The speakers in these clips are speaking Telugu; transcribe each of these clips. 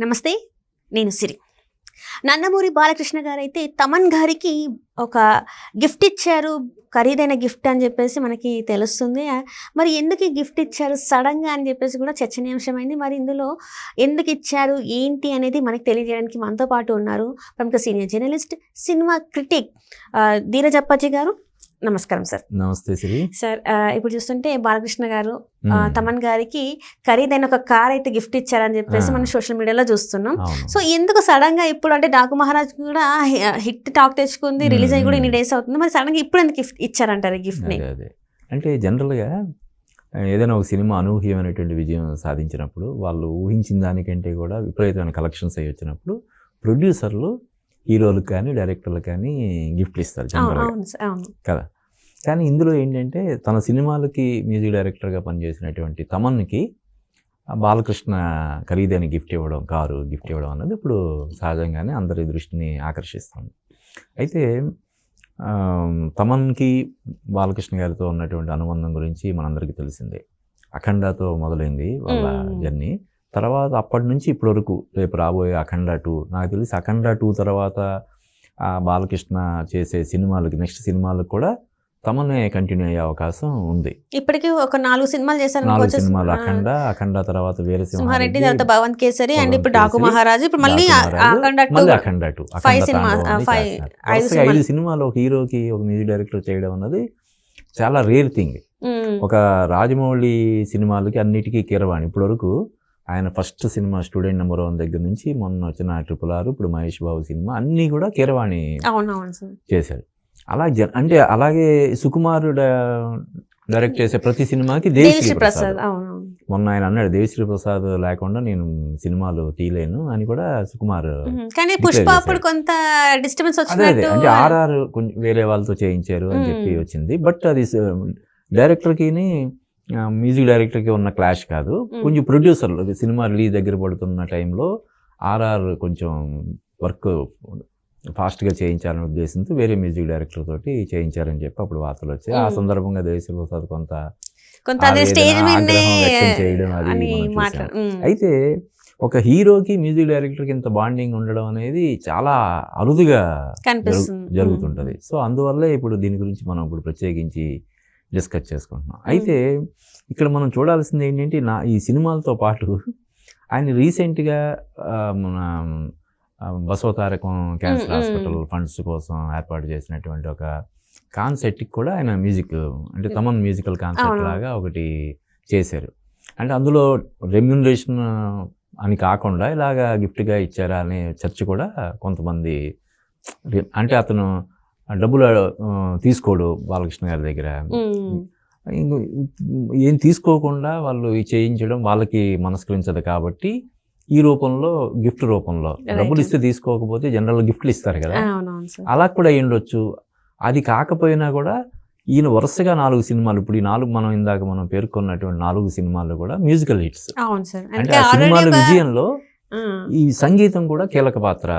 నమస్తే నేను సిరి. నందమూరి బాలకృష్ణ గారు అయితే తమన్ గారికి ఒక గిఫ్ట్ ఇచ్చారు. ఖరీదైన గిఫ్ట్ అని చెప్పేసి మనకి తెలుస్తుంది. మరి ఎందుకు ఈ గిఫ్ట్ ఇచ్చారు? సడన్గా అని చెప్పేసి కూడా చర్చనీయాంశమైంది. మరి ఇందులో ఎందుకు ఇచ్చారు? ఏంటి అనేది మనకి తెలియజేయడానికి మనతో పాటు ఉన్నారు ప్రముఖ సీనియర్ జర్నలిస్ట్ సినిమా క్రిటిక్ ఆ, ధీరజ్ గారు. నమస్కారం సార్. నమస్తే శ్రీ సార్ ఇప్పుడు చూస్తుంటే బాలకృష్ణ గారు తమన్ గారికి ఖరీదైన ఒక కార్ అయితే గిఫ్ట్ ఇచ్చారని చెప్పేసి. మనం సోషల్ మీడియాలో చూస్తున్నాం. సో ఎందుకు సడన్గా ఇప్పుడు అంటే డాకు మహారాజ్ కూడా హిట్ టాక్ తెచ్చుకుంది రిలీజ్ అయ్యి కూడా. ఇన్ని డేస్ అవుతుంది. మరి సడన్గా ఇప్పుడు ఎందుకు గిఫ్ట్ ఇచ్చారంటారు గిఫ్ట్ని అంటే జనరల్గా ఏదైనా ఒక సినిమా అనూహ్యమైనటువంటి విజయం సాధించినప్పుడు వాళ్ళు ఊహించిన దానికంటే కూడా విపరీతమైన కలెక్షన్స్ అయ్యి వచ్చినప్పుడు ప్రొడ్యూసర్లు హీరోలకు కానీ డైరెక్టర్లకు కానీ గిఫ్ట్లు ఇస్తారు జనరల్గా అవును కదా? కానీ ఇందులో ఏంటంటే తన సినిమాలకి మ్యూజిక్ డైరెక్టర్గా పనిచేసినటువంటి తమన్కి బాలకృష్ణ ఖరీదైన గిఫ్ట్ ఇవ్వడం కారు గిఫ్ట్ ఇవ్వడం అన్నది ఇప్పుడు సహజంగానే అందరి దృష్టిని ఆకర్షిస్తుంది. అయితే తమన్కి బాలకృష్ణ గారితో ఉన్నటువంటి అనుబంధం గురించి మనందరికీ తెలిసిందే. అఖండాతో మొదలైంది వాళ్ళ. జర్నీ. తర్వాత అప్పటి నుంచి ఇప్పటి వరకు రేపు రాబోయే అఖండ టూ నాకు తెలిసి అఖండ టూ తర్వాత ఆ బాలకృష్ణ చేసే సినిమాలకి నెక్స్ట్ సినిమాలకు కూడా తమనే కంటిన్యూ అయ్యే అవకాశం ఉంది. ఇప్పటికి ఒక నాలుగు సినిమాలు చేశారు నాలుగు. సినిమాలు అఖండ అఖండ తర్వాత వీర సింహారెడ్డి తర్వాత కేసరి అండ్ ఇప్పుడు డాకు మహారాజు. ఇప్పుడు మళ్ళీ అఖండ మళ్ళీ అఖండ టూ అఖండ సినిమా-. ఐదు సినిమాలు. ఒక హీరోకి ఒక మ్యూజిక్ డైరెక్టర్ చేయడం అన్నది చాలా రేర్ థింగ్. ఒక రాజమౌళి సినిమాలకి అన్నిటికీ కీరవాణి. ఇప్పటి వరకు ఆయన first cinema student number one దగ్గర నుంచి మొన్న వచ్చిన ట్రిపుల్ ఆర్ ఇప్పుడు మహేష్ బాబు సినిమా అన్నీ కూడా కీరవాణి చేశాడు అలా అంటే అలాగే సుకుమార్ డైరెక్ట్ చేసే ప్రతి సినిమాకి దేవిశ్రీ ప్రసాద్. మొన్న ఆయన అన్నాడు దేవిశ్రీ ప్రసాద్ లేకుండా నేను సినిమాలు తీయలేను అని కూడా సుకుమార్ మ్మ్. కానీ declare పుష్ప చేశారు. అప్పుడు కొంత డిస్టర్బెన్స్ వచ్చినట్టు అంటే ఆర్ఆర్ కొంచెం వేరే వాళ్ళతో చేయించారు అని చెప్పి. వచ్చింది బట్ అది డైరెక్టర్కిని మ్యూజిక్ డైరెక్టర్కి ఉన్న క్లాష్ కాదు. కొంచెం ప్రొడ్యూసర్లు సినిమా రిలీజ్ దగ్గర పడుతున్న టైంలో ఆర్ఆర్ కొంచెం వర్క్ ఫాస్ట్గా చేయించాలనే ఉద్దేశంతో వేరే మ్యూజిక్ డైరెక్టర్ తోటి చేయించారని చెప్పి అప్పుడు వార్తలు వచ్చాయి ఆ. సందర్భంగా దేవిశ్రీ ప్రసాద్ కొంత చేయడం అది. అయితే ఒక హీరోకి మ్యూజిక్ డైరెక్టర్కి ఇంత బాండింగ్ ఉండడం అనేది చాలా అరుదుగా జరుగుతుంటది సో అందువల్లే ఇప్పుడు దీని గురించి మనం ఇప్పుడు ప్రత్యేకించి డిస్కస్ చేసుకుంటున్నాం అయితే ఇక్కడ మనం చూడాల్సింది ఏంటంటే నా ఈ సినిమాలతో పాటు ఆయన రీసెంట్గా మన బసవతారకం క్యాన్సర్. హాస్పిటల్ ఫండ్స్ కోసం ఏర్పాటు చేసినటువంటి ఒక కాన్సెప్ట్కి కూడా ఆయన మ్యూజిక్ అంటే తమన్ మ్యూజికల్ కాన్సెప్ట్. లాగా ఒకటి చేశారు అంటే అందులో రెమ్యునరేషన్ అని కాకుండా ఇలాగా గిఫ్ట్గా ఇచ్చారా అనే చర్చ కూడా కొంతమంది అంటే అతను డబ్బులు తీసుకోడు బాలకృష్ణ గారి దగ్గర. ఏం తీసుకోకుండా వాళ్ళు చేయించడం వాళ్ళకి మనస్కరించదు కాబట్టి ఈ రూపంలో గిఫ్ట్ రూపంలో. డబ్బులు ఇస్తే తీసుకోకపోతే జనరల్ గిఫ్ట్లు ఇస్తారు కదా. అలా కూడా ఉండొచ్చు. అది కాకపోయినా కూడా ఈయన వరుసగా నాలుగు సినిమాలు ఇప్పుడు ఈ నాలుగు మనం ఇందాక మనం పేర్కొన్నటువంటి నాలుగు సినిమాలు కూడా మ్యూజికల్ హిట్స్. అంటే ఆ సినిమాల విజయంలో ఈ సంగీతం కూడా కీలక పాత్ర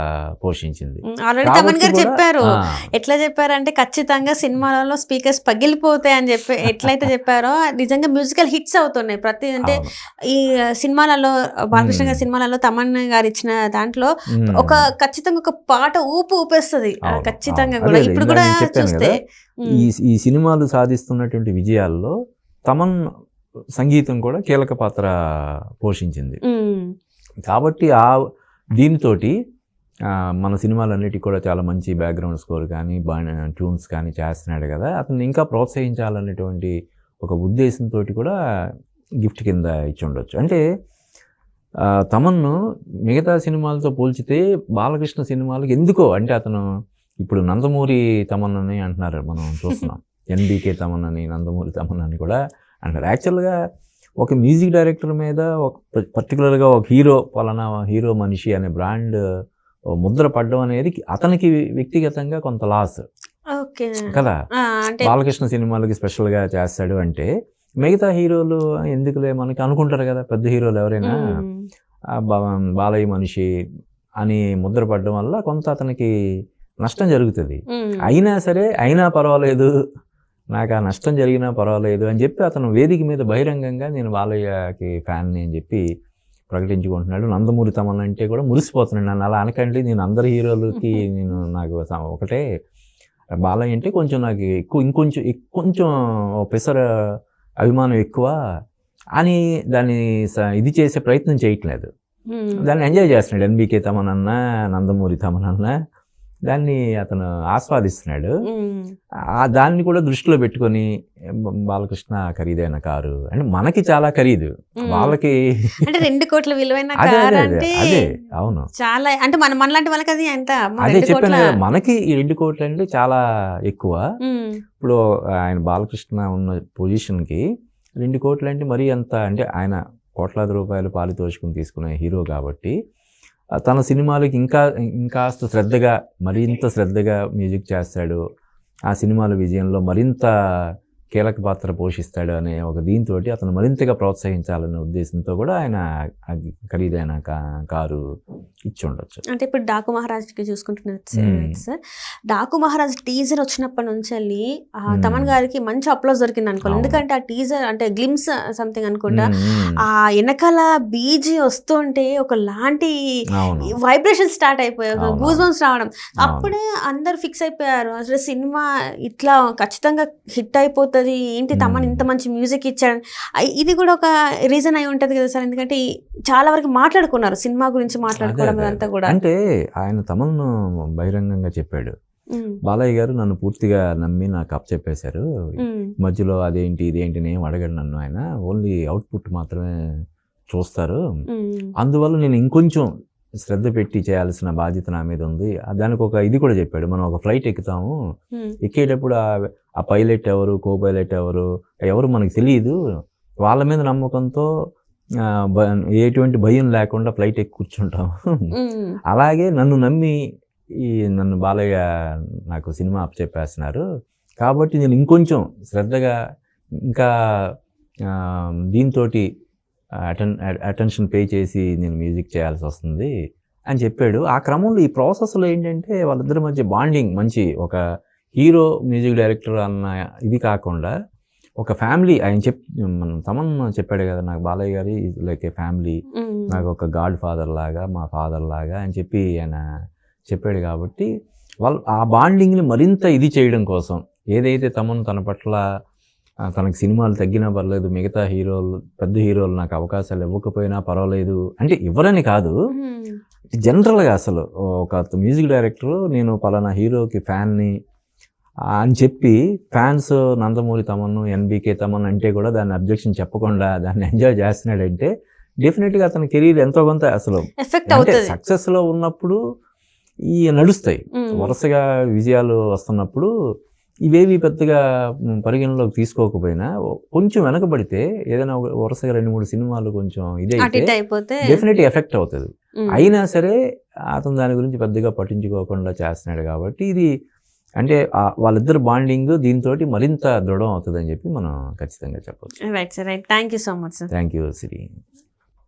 పోషించింది. ఆల్రెడీ తమన్ గారు చెప్పారు. ఎట్లా చెప్పారంటే ఖచ్చితంగా సినిమాలలో స్పీకర్స్ పగిలిపోతాయి అని చెప్పి ఎట్లయితే చెప్పారో నిజంగా మ్యూజికల్ హిట్స్ అవుతున్నాయి. ప్రతి అంటే. ఈ సినిమాలలో బాలకృష్ణ గారి. సినిమాలలో తమన్ గారు ఇచ్చిన దాంట్లో. ఒక ఖచ్చితంగా ఒక పాట ఊపు ఊపేస్తుంది. ఖచ్చితంగా. కూడా. ఇప్పుడు కూడా చూస్తే ఈ ఈ సినిమాలు సాధిస్తున్నటువంటి విజయాల్లో తమన్ సంగీతం కూడా కీలక పాత్ర పోషించింది. కాబట్టి ఆ దీనితోటి ఆ, మన సినిమాలన్నిటికీ కూడా చాలా మంచి బ్యాక్గ్రౌండ్ స్కోర్ కానీ ట్యూన్స్ కానీ చేస్తున్నాడు కదా. అతన్ని ఇంకా ప్రోత్సహించాలనేటువంటి ఒక ఉద్దేశంతో కూడా గిఫ్ట్ కింద ఇచ్చి ఉండొచ్చు. అంటే తమన్ను మిగతా సినిమాలతో పోల్చితే బాలకృష్ణ సినిమాలకు ఎందుకో అంటే అతను ఇప్పుడు నందమూరి తమన్ అని అంటున్నారు మనం చూస్తున్నాం. ఎన్బీకే తమన్ అని నందమూరి తమన్ అని కూడా అంటారు యాక్చువల్గా ఒక మ్యూజిక్ డైరెక్టర్ మీద ఒక పర్టికులర్గా ఒక హీరో పలానా హీరో మనిషి అనే బ్రాండ్ ముద్ర పడడం అనేది అతనికి వ్యక్తిగతంగా కొంత లాస్ ఓకే. కదా? బాలకృష్ణ సినిమాలకి స్పెషల్గా చేస్తాడు అంటే మిగతా హీరోలు ఎందుకులే మనకి అనుకుంటారు కదా? పెద్ద హీరోలు ఎవరైనా బాలయ్య మనిషి అని ముద్ర పడడం వల్ల కొంత అతనికి నష్టం జరుగుతుంది. అయినా సరే అయినా పర్వాలేదు. నాకు ఆ నష్టం జరిగినా పర్వాలేదు అని చెప్పి అతను వేదిక మీద బహిరంగంగా నేను బాలయ్యకి ఫ్యాన్ని అని చెప్పి ప్రకటించుకుంటున్నాడు. నందమూరి తమన్ అంటే కూడా మురిసిపోతున్నాడు. నన్ను అలా అనకండి నేను అందరి హీరోలకి నేను నాకు ఒకటే బాలయ్య అంటే కొంచెం నాకు ఎక్కువ ఇంకొంచెం కొంచెం పెసర అభిమానం ఎక్కువ అని దాన్ని ఇది చేసే ప్రయత్నం చేయట్లేదు. దాన్ని ఎంజాయ్ చేస్తున్నాడు. ఎన్బికే తమన్ అన్న నందమూరి తమన్ అన్న దాన్ని అతను ఆస్వాదిస్తున్నాడు. ఆ దాన్ని కూడా దృష్టిలో పెట్టుకొని బాలకృష్ణ ఖరీదైన కారు? అంటే మనకి చాలా ఖరీదు. వాళ్ళకి అంటే రెండు కోట్ల విలువైన అదే అవును. చాలా అంటే మన మనలాంటి వాళ్ళకి అది ఎంత? అదే చెప్పాను మనకి ఈ రెండు కోట్లు అంటే చాలా ఎక్కువ. ఇప్పుడు ఆయన బాలకృష్ణ ఉన్న పొజిషన్కి రెండు కోట్లు అంటే మరీ అంత అంటే ఆయన కోట్లాది రూపాయలు పారితోషికం తీసుకునే హీరో కాబట్టి తన సినిమాలకి ఇంకా ఇంకాస్త శ్రద్ధగా మరింత శ్రద్ధగా మ్యూజిక్ చేస్తాడు. ఆ సినిమాల విజయంలో మరింత కీలక పాత్ర పోషిస్తాడు అనే ఒక దీంతో అతను మరింతగా ప్రోత్సహించాలనే ఉద్దేశంతో కూడా ఆయన ఖరీదైన కారు ఇచ్చి ఉండొచ్చు అంటే ఇప్పుడు డాకు మహారాజ్కి చూసుకుంటున్నారు. సార్ డాకు మహారాజ్ టీజర్ వచ్చినప్పటి నుంచి వెళ్ళి. తమన్ గారికి మంచి అప్లోజ్ దొరికింది అనుకోండి అవును. ఎందుకంటే ఆ టీజర్ అంటే గ్లిమ్స్ సంథింగ్ అనుకుంటా. ఆ వెనకాల బీజీ వస్తుంటే ఒక లాంటి వైబ్రేషన్ స్టార్ట్ అయిపోయాయి. గూజ్ బంప్స్ రావడం. అప్పుడే అందరు ఫిక్స్ అయిపోయారు అసలు సినిమా ఇట్లా ఖచ్చితంగా హిట్ అయిపోతుంది ఏంటి తమన్. ఇంత మంచి మ్యూజిక్ ఇచ్చాడు ఇది కూడా ఒక రీజన్ అయి ఉంటది కదా సార్ ఎందుకంటే చాలా వరకు మాట్లాడుకున్నారు సినిమా గురించి మాట్లాడుకోవడం. ఇదంతా కూడా అంటే ఆయన తమను బహిరంగంగా చెప్పాడు. బాలయ్య గారు నన్ను పూర్తిగా నమ్మి నాకు అప్ చెప్పేశారు. మధ్యలో అదేంటి ఇదేంటి నేను అడగడు నన్ను ఆయన ఓన్లీ అవుట్పుట్ మాత్రమే చూస్తారు. అందువల్ల నేను ఇంకొంచెం శ్రద్ధ పెట్టి చేయాల్సిన బాధ్యత నా మీద ఉంది. దానికి ఒక ఇది కూడా చెప్పాడు. మనం ఒక ఫ్లైట్ ఎక్కుతాము. ఎక్కేటప్పుడు ఆ పైలట్ ఎవరు కో పైలట్ ఎవరు ఎవరు మనకు తెలియదు. వాళ్ళ మీద నమ్మకంతో ఎటువంటి భయం లేకుండా ఫ్లైట్ ఎక్కి కూర్చుంటాము. అలాగే నన్ను నమ్మి ఈ నన్ను బాలయ్య నాకు సినిమా అప్ చెప్పేస్తున్నారు. కాబట్టి నేను ఇంకొంచెం శ్రద్ధగా ఇంకా దీంతో అటెన్ అటెన్షన్ పే చేసి నేను మ్యూజిక్ చేయాల్సి వస్తుంది అని చెప్పాడు ఆ క్రమంలో ఈ ప్రాసెస్లో ఏంటంటే వాళ్ళిద్దరి మధ్య బాండింగ్ మంచి ఒక హీరో మ్యూజిక్ డైరెక్టర్ అన్న ఇది కాకుండా ఒక ఫ్యామిలీ ఆయన చెప్ మన తమన్ చెప్పాడు కదా నాకు బాలయ్య గారి లైక్ ఏ ఫ్యామిలీ. నాకు ఒక గాడ్ ఫాదర్ లాగా మా ఫాదర్ లాగా అని చెప్పి ఆయన చెప్పాడు కాబట్టి వాళ్ళు ఆ బాండింగ్ని మరింత ఇది చేయడం కోసం ఏదైతే తమను తన పట్ల తనకు సినిమాలు తగ్గినా పర్లేదు మిగతా హీరోలు పెద్ద హీరోలు నాకు అవకాశాలు ఇవ్వకపోయినా పర్వాలేదు అంటే ఇవ్వరని కాదు. జనరల్గా అసలు ఒక మ్యూజిక్ డైరెక్టర్ నేను పలానా హీరోకి ఫ్యాన్ని అని చెప్పి ఫ్యాన్స్ నందమూరి తమను ఎన్బికే తమన్ అంటే కూడా దాన్ని అబ్జెక్షన్ చెప్పకుండా దాన్ని ఎంజాయ్ చేస్తున్నాడంటే డెఫినెట్గా అతని కెరీర్ ఎంతో కొంత అసలు సక్సెస్లో ఉన్నప్పుడు ఈ నడుస్తాయి. వరుసగా విజయాలు వస్తున్నప్పుడు ఇవేవి పెద్దగా పరిగణలోకి తీసుకోకపోయినా కొంచెం వెనకబడితే ఏదైనా ఒక వరుసగా రెండు మూడు సినిమాలు కొంచెం అయిపోతే డెఫినెట్గా ఎఫెక్ట్ అవుతుంది. అయినా సరే అతను దాని గురించి పెద్దగా పట్టించుకోకుండా చేస్తున్నాడు కాబట్టి ఇది అంటే వాళ్ళిద్దరు బాండింగ్ దీంతో మరింత దృఢం అవుతుందని చెప్పి మనం ఖచ్చితంగా చెప్పొచ్చు. Right sir right thank you so much sir thank you Siri